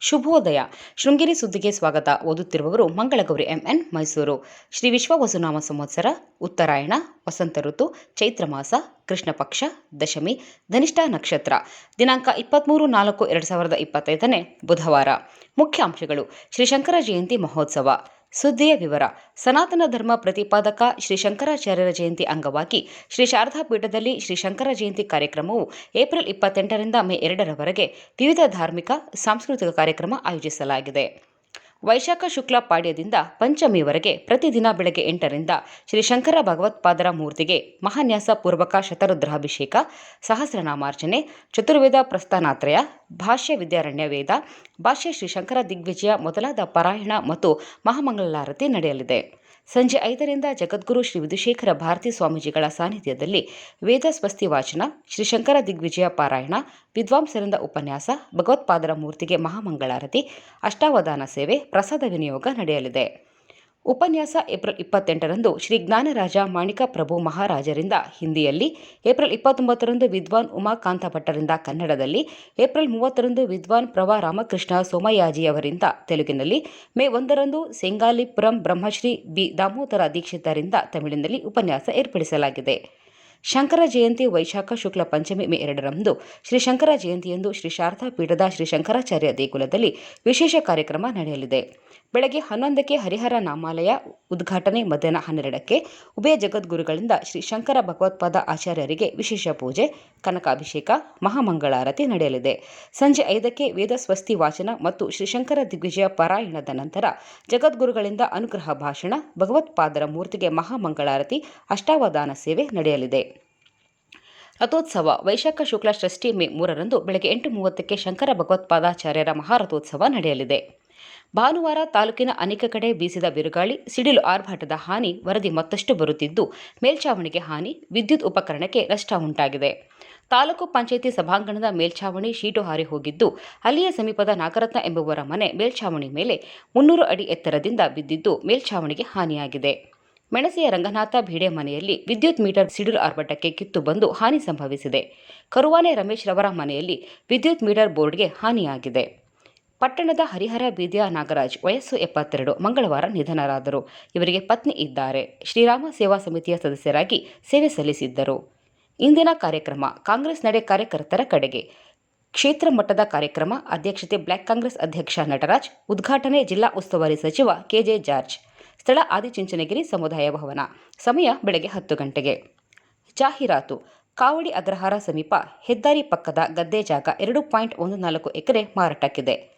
ಶುಭೋದಯ. ಶೃಂಗೇರಿ ಸುದ್ದಿಗೆ ಸ್ವಾಗತ. ಓದುತ್ತಿರುವವರು ಮಂಗಳಗೌರಿ ಎಂಎನ್ ಮೈಸೂರು. ಶ್ರೀ ವಿಶ್ವ ವಸುನಾಮ ಸಂವತ್ಸರ, ಉತ್ತರಾಯಣ, ವಸಂತ ಋತು, ಚೈತ್ರ ಮಾಸ, ಕೃಷ್ಣ ಪಕ್ಷ, ದಶಮಿ, ಧನಿಷ್ಠ ನಕ್ಷತ್ರ. ದಿನಾಂಕ ಇಪ್ಪತ್ತ್ಮೂರು ನಾಲ್ಕು ಎರಡು ಸಾವಿರದ ಇಪ್ಪತ್ತೈದನೇ ಬುಧವಾರ. ಮುಖ್ಯಾಂಶಗಳು. ಶ್ರೀ ಶಂಕರ ಜಯಂತಿ ಮಹೋತ್ಸವ. ಸುದ್ದಿಯ ವಿವರ. ಸನಾತನ ಧರ್ಮ ಪ್ರತಿಪಾದಕ ಶ್ರೀ ಶಂಕರಾಚಾರ್ಯರ ಜಯಂತಿ ಅಂಗವಾಗಿ ಶ್ರೀ ಶಾರದಾ ಪೀಠದಲ್ಲಿ ಶ್ರೀ ಶಂಕರ ಜಯಂತಿ ಕಾರ್ಯಕ್ರಮವು ಏಪ್ರಿಲ್ ಇಪ್ಪತ್ತೆಂಟರಿಂದ ಮೇ ಎರಡರವರೆಗೆ ವಿವಿಧ ಧಾರ್ಮಿಕ, ಸಾಂಸ್ಕೃತಿಕ ಕಾರ್ಯಕ್ರಮ ಆಯೋಜಿಸಲಾಗಿದೆ. ವೈಶಾಖ ಶುಕ್ಲ ಪಾಡ್ಯದಿಂದ ಪಂಚಮಿವರೆಗೆ ಪ್ರತಿದಿನ ಬೆಳಗ್ಗೆ ಎಂಟರಿಂದ ಶ್ರೀ ಶಂಕರ ಭಗವತ್ಪಾದರ ಮೂರ್ತಿಗೆ ಮಹಾನ್ಯಾಸ ಪೂರ್ವಕ ಶತರುದ್ರಾಭಿಷೇಕ, ಸಹಸ್ರನಾಮಾರ್ಚನೆ, ಚತುರ್ವೇದ ಪ್ರಸ್ಥಾನಾತ್ರಯ, ಭಾಷ್ಯ ವಿದ್ಯಾರಣ್ಯ ವೇದ, ಭಾಷ್ಯ ಶ್ರೀ ಶಂಕರ ದಿಗ್ವಿಜಯ ಮೊದಲಾದ ಪಾರಾಯಣ ಮತ್ತು ಮಹಾಮಂಗಳಾರತಿ ನಡೆಯಲಿದೆ. ಸಂಜೆ ಐದರಿಂದ ಜಗದ್ಗುರು ಶ್ರೀ ವಿಧುಶೇಖರ ಭಾರತಿ ಸ್ವಾಮೀಜಿಗಳ ಸಾನ್ನಿಧ್ಯದಲ್ಲಿ ವೇದ ಸ್ವಸ್ತಿ ವಾಚನ, ಶ್ರೀ ಶಂಕರ ದಿಗ್ವಿಜಯ ಪಾರಾಯಣ, ವಿದ್ವಾಂಸರಿಂದ ಉಪನ್ಯಾಸ, ಭಗವತ್ಪಾದರ ಮೂರ್ತಿಗೆ ಮಹಾಮಂಗಳಾರತಿ, ಅಷ್ಟಾವಧಾನ ಸೇವೆ, ಪ್ರಸಾದ ವಿನಿಯೋಗ ನಡೆಯಲಿದೆ. ಉಪನ್ಯಾಸ ಏಪ್ರಿಲ್ ಇಪ್ಪತ್ತೆಂಟರಂದು ಶ್ರೀ ಜ್ಞಾನರಾಜ ಮಾಣಿಕ ಪ್ರಭು ಮಹಾರಾಜರಿಂದ ಹಿಂದಿಯಲ್ಲಿ, ಏಪ್ರಿಲ್ ಇಪ್ಪತ್ತೊಂಬತ್ತರಂದು ವಿದ್ವಾನ್ ಉಮಾಕಾಂತ ಭಟ್ಟರಿಂದ ಕನ್ನಡದಲ್ಲಿ, ಏಪ್ರಿಲ್ ಮೂವತ್ತರಂದು ವಿದ್ವಾನ್ ಪ್ರವಾ ರಾಮಕೃಷ್ಣ ಸೋಮಯಾಜಿಯವರಿಂದ ತೆಲುಗಿನಲ್ಲಿ, ಮೇ ಒಂದರಂದು ಸೆಂಗಾಲಿಪುರಂ ಬ್ರಹ್ಮಶ್ರೀ ಬಿ ದಾಮೋದರ ದೀಕ್ಷಿತರಿಂದ ತಮಿಳಿನಲ್ಲಿ ಉಪನ್ಯಾಸ ಏರ್ಪಡಿಸಲಾಗಿದೆ. ಶಂಕರ ಜಯಂತಿ ವೈಶಾಖ ಶುಕ್ಲ ಪಂಚಮಿ ಮೇ ಎರಡರಂದು ಶ್ರೀ ಶಂಕರ ಜಯಂತಿಯಂದು ಶ್ರೀ ಶಾರದಾ ಪೀಠದ ಶ್ರೀ ಶಂಕರಾಚಾರ್ಯ ದೇಗುಲದಲ್ಲಿ ವಿಶೇಷ ಕಾರ್ಯಕ್ರಮ ನಡೆಯಲಿದೆ. ಬೆಳಗ್ಗೆ ಹನ್ನೊಂದಕ್ಕೆ ಹರಿಹರ ನಾಮಾಲಯ ಉದ್ಘಾಟನೆ ಮಧ್ಯಾಹ್ನ ಹನ್ನೆರಡಕ್ಕೆ ಉಭಯ ಜಗದ್ಗುರುಗಳಿಂದ ಶ್ರೀ ಶಂಕರ ಭಗವತ್ಪಾದ ಆಚಾರ್ಯರಿಗೆ ವಿಶೇಷ ಪೂಜೆ, ಕನಕಾಭಿಷೇಕ, ಮಹಾಮಂಗಳಾರತಿ ನಡೆಯಲಿದೆ. ಸಂಜೆ ಐದಕ್ಕೆ ವೇದ ಸ್ವಸ್ತಿ ವಾಚನ ಮತ್ತು ಶ್ರೀಶಂಕರ ದಿಗ್ವಿಜಯ ಪಾರಾಯಣದ ನಂತರ ಜಗದ್ಗುರುಗಳಿಂದ ಅನುಗ್ರಹ ಭಾಷಣ, ಭಗವತ್ಪಾದರ ಮೂರ್ತಿಗೆ ಮಹಾಮಂಗಳಾರತಿ, ಅಷ್ಟಾವಧಾನ ಸೇವೆ ನಡೆಯಲಿದೆ. ರಥೋತ್ಸವ ವೈಶಾಖ ಶುಕ್ಲ ಷಷ್ಠಿ ಮೇ ಮೂರರಂದು ಬೆಳಗ್ಗೆ ಎಂಟು ಮೂವತ್ತಕ್ಕೆ ಶಂಕರ ಭಗವತ್ಪಾದಾಚಾರ್ಯರ ಮಹಾರಥೋತ್ಸವ ನಡೆಯಲಿದೆ. ಭಾನುವಾರ ತಾಲೂಕಿನ ಅನೇಕ ಕಡೆ ಬೀಸಿದ ಬಿರುಗಾಳಿ, ಸಿಡಿಲು ಆರ್ಭಾಟದ ಹಾನಿ, ವರದಿ ಮತ್ತಷ್ಟು ಬರುತ್ತಿದ್ದು, ಮೇಲ್ಛಾವಣಿಗೆ ಹಾನಿ, ವಿದ್ಯುತ್ ಉಪಕರಣಕ್ಕೆ ನಷ್ಟ ಉಂಟಾಗಿದೆ. ತಾಲೂಕು ಪಂಚಾಯಿತಿ ಸಭಾಂಗಣದ ಮೇಲ್ಛಾವಣಿ ಶೀಟು ಹಾರಿ ಹೋಗಿದ್ದು, ಅಲ್ಲಿಯ ಸಮೀಪದ ನಾಗರತ್ನ ಎಂಬುವರ ಮನೆ ಮೇಲ್ಛಾವಣಿ ಮೇಲೆ ಮುನ್ನೂರು ಅಡಿ ಎತ್ತರದಿಂದ ಬಿದ್ದಿದ್ದು, ಮೇಲ್ಛಾವಣಿಗೆ ಹಾನಿಯಾಗಿದೆ. ಮೆಣಸೆಯ ರಂಗನಾಥ ಭೀಡೆ ಮನೆಯಲ್ಲಿ ವಿದ್ಯುತ್ ಮೀಟರ್ ಸಿಡಿಲು ಆರ್ಭಟಕ್ಕೆ ಕಿತ್ತು ಬಂದು ಹಾನಿ ಸಂಭವಿಸಿದೆ. ಕರುವಾನೆ ರಮೇಶ್ ರವರ ಮನೆಯಲ್ಲಿ ವಿದ್ಯುತ್ ಮೀಟರ್ ಬೋರ್ಡ್ಗೆ ಹಾನಿಯಾಗಿದೆ. ಪಟ್ಟಣದ ಹರಿಹರ ಬೀದಿಯ ನಾಗರಾಜ್ ವಯಸ್ಸು ಎಪ್ಪತ್ತೆರಡು, ಮಂಗಳವಾರ ನಿಧನರಾದರು. ಇವರಿಗೆ ಪತ್ನಿ ಇದ್ದಾರೆ. ಶ್ರೀರಾಮ ಸೇವಾ ಸಮಿತಿಯ ಸದಸ್ಯರಾಗಿ ಸೇವೆ ಸಲ್ಲಿಸಿದ್ದರು. ಇಂದಿನ ಕಾರ್ಯಕ್ರಮ, ಕಾಂಗ್ರೆಸ್ ನಡೆ ಕಾರ್ಯಕರ್ತರ ಕಡೆಗೆ. ಕ್ಷೇತ್ರ ಮಟ್ಟದ ಕಾರ್ಯಕ್ರಮ, ಅಧ್ಯಕ್ಷತೆ ಬ್ಲಾಕ್ ಕಾಂಗ್ರೆಸ್ ಅಧ್ಯಕ್ಷ ನಟರಾಜ್, ಉದ್ಘಾಟನೆ ಜಿಲ್ಲಾ ಉಸ್ತುವಾರಿ ಸಚಿವ ಕೆಜೆ ಜಾರ್ಜ್. ಸ್ಥಳ ಆದಿಚುಂಚನಗಿರಿ ಸಮುದಾಯ ಭವನ. ಸಮಯ ಬೆಳಗ್ಗೆ ಹತ್ತು ಗಂಟೆಗೆ. ಜಾಹೀರಾತು. ಕಾವಡಿ ಅಗ್ರಹಾರ ಸಮೀಪ ಹೆದ್ದಾರಿ ಪಕ್ಕದ ಗದ್ದೆ ಜಾಗ ಎರಡು ಪಾಯಿಂಟ್ ಒಂದು ನಾಲ್ಕು ಎಕರೆ ಮಾರಾಟಕ್ಕಿದೆ.